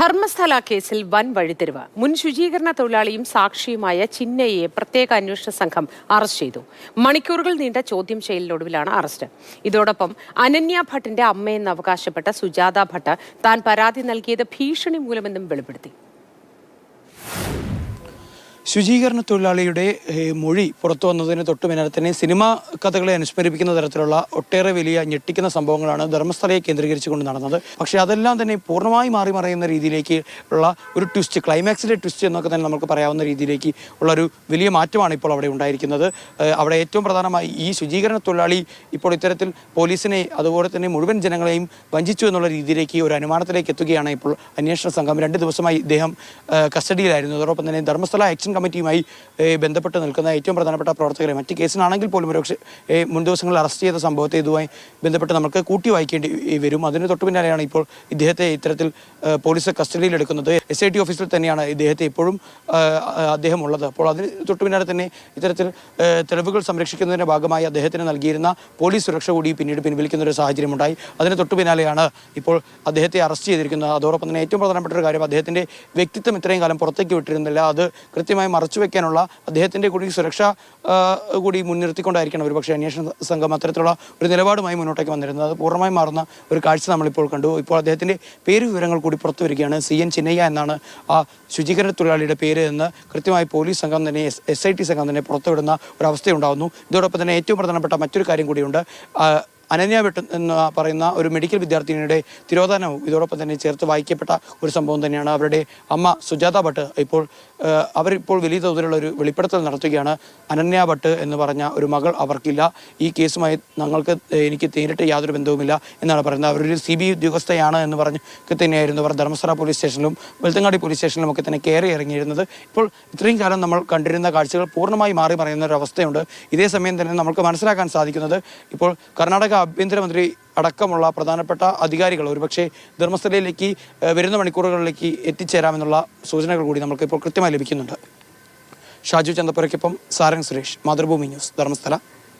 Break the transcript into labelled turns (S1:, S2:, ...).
S1: ധർമ്മസ്ഥല കേസിൽ വൻ വഴിത്തിരിവ് മുൻ ശുചീകരണ തൊഴിലാളിയും സാക്ഷിയുമായ ചിന്നയെ പ്രത്യേക അന്വേഷണ സംഘം അറസ്റ്റ് ചെയ്തു. മണിക്കൂറുകൾ നീണ്ട ചോദ്യം ചെയ്യലിനൊടുവിലാണ് അറസ്റ്റ്. ഇതോടൊപ്പം അനന്യ ഭട്ടിന്റെ അമ്മയെന്ന് അവകാശപ്പെട്ട സുജാത ഭട്ട് താൻ പരാതി നൽകിയത് ഭീഷണി മൂലമെന്നും വെളിപ്പെടുത്തി.
S2: ശുചീകരണ തൊഴിലാളിയുടെ മൊഴി പുറത്തു വന്നതിന് തൊട്ട് പിന്നാലെ തന്നെ സിനിമാ കഥകളെ അനുസ്മരിപ്പിക്കുന്ന തരത്തിലുള്ള ഒട്ടേറെ വലിയ ഞെട്ടിക്കുന്ന സംഭവങ്ങളാണ് ധർമ്മസ്ഥലയെ കേന്ദ്രീകരിച്ചുകൊണ്ട് നടന്നത്. പക്ഷേ അതെല്ലാം തന്നെ പൂർണമായി മാറി മറയുന്ന രീതിയിലേക്ക് ഉള്ള ഒരു ട്വിസ്റ്റ് ക്ലൈമാക്സിലെ ട്വിസ്റ്റ് എന്നൊക്കെ തന്നെ നമുക്ക് പറയാവുന്ന രീതിയിലേക്ക് ഉള്ള ഒരു വലിയ മാറ്റമാണ് ഇപ്പോൾ അവിടെ ഉണ്ടായിരിക്കുന്നത്. അവിടെ ഏറ്റവും പ്രധാനമായി ഈ ശുചീകരണ തൊഴിലാളി ഇപ്പോൾ ഇത്തരത്തിൽ പോലീസിനെ അതുപോലെ തന്നെ മുഴുവൻ ജനങ്ങളെയും വഞ്ചിച്ചു എന്നുള്ള രീതിയിലേക്ക് ഒരു അനുമാനത്തിലേക്ക് എത്തുകയാണ് ഇപ്പോൾ അന്വേഷണ സംഘം. രണ്ട് ദിവസമായി ഇദ്ദേഹം കസ്റ്റഡിയിലായിരുന്നു. അതോടൊപ്പം തന്നെ ധർമ്മസ്ഥല ആക്ഷൻ കമ്മിറ്റിയുമായി ബന്ധപ്പെട്ട് നിൽക്കുന്ന ഏറ്റവും പ്രധാനപ്പെട്ട പ്രവർത്തകരെ മറ്റ് കേസിനാണെങ്കിൽ പോലും ഒരുപക്ഷെ മുൻ ദിവസങ്ങളിൽ അറസ്റ്റ് ചെയ്ത സംഭവത്തെ ഇതുമായി ബന്ധപ്പെട്ട് നമുക്ക് കൂട്ടി വായിക്കേണ്ടി വരും. അതിന് തൊട്ടു പിന്നാലെയാണ് ഇപ്പോൾ ഇദ്ദേഹത്തെ ഇത്തരത്തിൽ പോലീസ് കസ്റ്റഡിയിലെടുക്കുന്നത്. എസ് ഐ ടി ഓഫീസിൽ തന്നെയാണ് ഇദ്ദേഹത്തെ ഇപ്പോഴും അദ്ദേഹം ഉള്ളത് അപ്പോൾ അതിന് തൊട്ടു പിന്നാലെ തന്നെ ഇത്തരത്തിൽ തെളിവുകൾ സംരക്ഷിക്കുന്നതിന്റെ ഭാഗമായി അദ്ദേഹത്തിന് നൽകിയിരുന്ന പോലീസ് സുരക്ഷ കൂടി പിന്നീട് പിൻവലിക്കുന്ന ഒരു സാഹചര്യമുണ്ടായി. അതിന് തൊട്ടു പിന്നാലെയാണ് ഇപ്പോൾ അദ്ദേഹത്തെ അറസ്റ്റ് ചെയ്തിരിക്കുന്നത്. അതോടൊപ്പം തന്നെ ഏറ്റവും പ്രധാനപ്പെട്ട ഒരു കാര്യം അദ്ദേഹത്തിന്റെ വ്യക്തിത്വം ഇത്രയും കാലം പുറത്തേക്ക് വിട്ടിരുന്നില്ല. അത് കൃത്യമായി മറച്ചു വെക്കാനുള്ള അദ്ദേഹത്തിന്റെ കൂടി സുരക്ഷ കൂടി മുൻനിർത്തിക്കൊണ്ടായിരിക്കണം ഒരുപക്ഷെ അന്വേഷണ സംഘം അത്തരത്തിലുള്ള ഒരു നിലപാടുമായി മുന്നോട്ടേക്ക് വന്നിരുന്നത്. അത് പൂർണമായി മാറുന്ന ഒരു കാഴ്ച നമ്മളിപ്പോൾ കണ്ടു. ഇപ്പോൾ അദ്ദേഹത്തിന്റെ പേര് വിവരങ്ങൾ കൂടി പുറത്തു വരികയാണ്. സി എൻ ചിന്നയ്യ എന്നാണ് ആ ശുചീകരണ തൊഴിലാളിയുടെ പേര് എന്ന് കൃത്യമായി പോലീസ് സംഘം തന്നെ എസ് ഐ ടി സംഘം തന്നെ പുറത്തുവിടുന്ന ഒരു അവസ്ഥയുണ്ടാകുന്നു ഇതോടൊപ്പം തന്നെ ഏറ്റവും പ്രധാനപ്പെട്ട മറ്റൊരു കാര്യം കൂടിയുണ്ട്. അനന്യ ഭട്ട് എന്ന് പറയുന്ന ഒരു മെഡിക്കൽ വിദ്യാർത്ഥിനിയുടെ തിരോധാനവും ഇതോടൊപ്പം തന്നെ ചേർത്ത് വായിക്കപ്പെട്ട ഒരു സംഭവം തന്നെയാണ് അവരുടെ അമ്മ സുജാത ഭട്ട്. ഇപ്പോൾ അവരിപ്പോൾ വലിയ തോതിലുള്ള ഒരു വെളിപ്പെടുത്തൽ നടത്തുകയാണ്. അനന്യ ഭട്ട് എന്ന് പറഞ്ഞ ഒരു മകൾ അവർക്കില്ല. ഈ കേസുമായി ഞങ്ങൾക്ക് എനിക്ക് നേരിട്ട് യാതൊരു ബന്ധവുമില്ല എന്നാണ് പറയുന്നത്. അവരൊരു സി ബി ഉദ്യോഗസ്ഥയാണ് എന്ന് പറഞ്ഞ് തന്നെയായിരുന്നു അവർ ധർമ്മസ്ഥല പോലീസ് സ്റ്റേഷനിലും വെളുത്തങ്ങാടി പോലീസ് സ്റ്റേഷനിലും ഒക്കെ തന്നെ കയറി ഇറങ്ങിയിരുന്നത്. ഇപ്പോൾ ഇത്രയും കാലം നമ്മൾ കണ്ടിരുന്ന കാഴ്ചകൾ പൂർണമായി മാറി പറയുന്ന ഒരു അവസ്ഥയുണ്ട്. ഇതേ സമയം തന്നെ നമുക്ക് മനസ്സിലാക്കാൻ സാധിക്കുന്നത് ഇപ്പോൾ കർണാടക ആഭ്യന്തരമന്ത്രി അടക്കമുള്ള പ്രധാനപ്പെട്ട അധികാരികൾ ഒരുപക്ഷെ ധർമ്മസ്ഥലയിലേക്ക് വരുന്ന മണിക്കൂറുകളിലേക്ക് എത്തിച്ചേരാമെന്നുള്ള സൂചനകൾ കൂടി നമുക്ക് ഇപ്പോൾ കൃത്യമായി ലഭിക്കുന്നുണ്ട്. ഷാജു ചന്ദപ്പുരയ്ക്കൊപ്പം സാരംഗ് സുരേഷ് മാതൃഭൂമി ന്യൂസ് ധർമ്മസ്ഥല.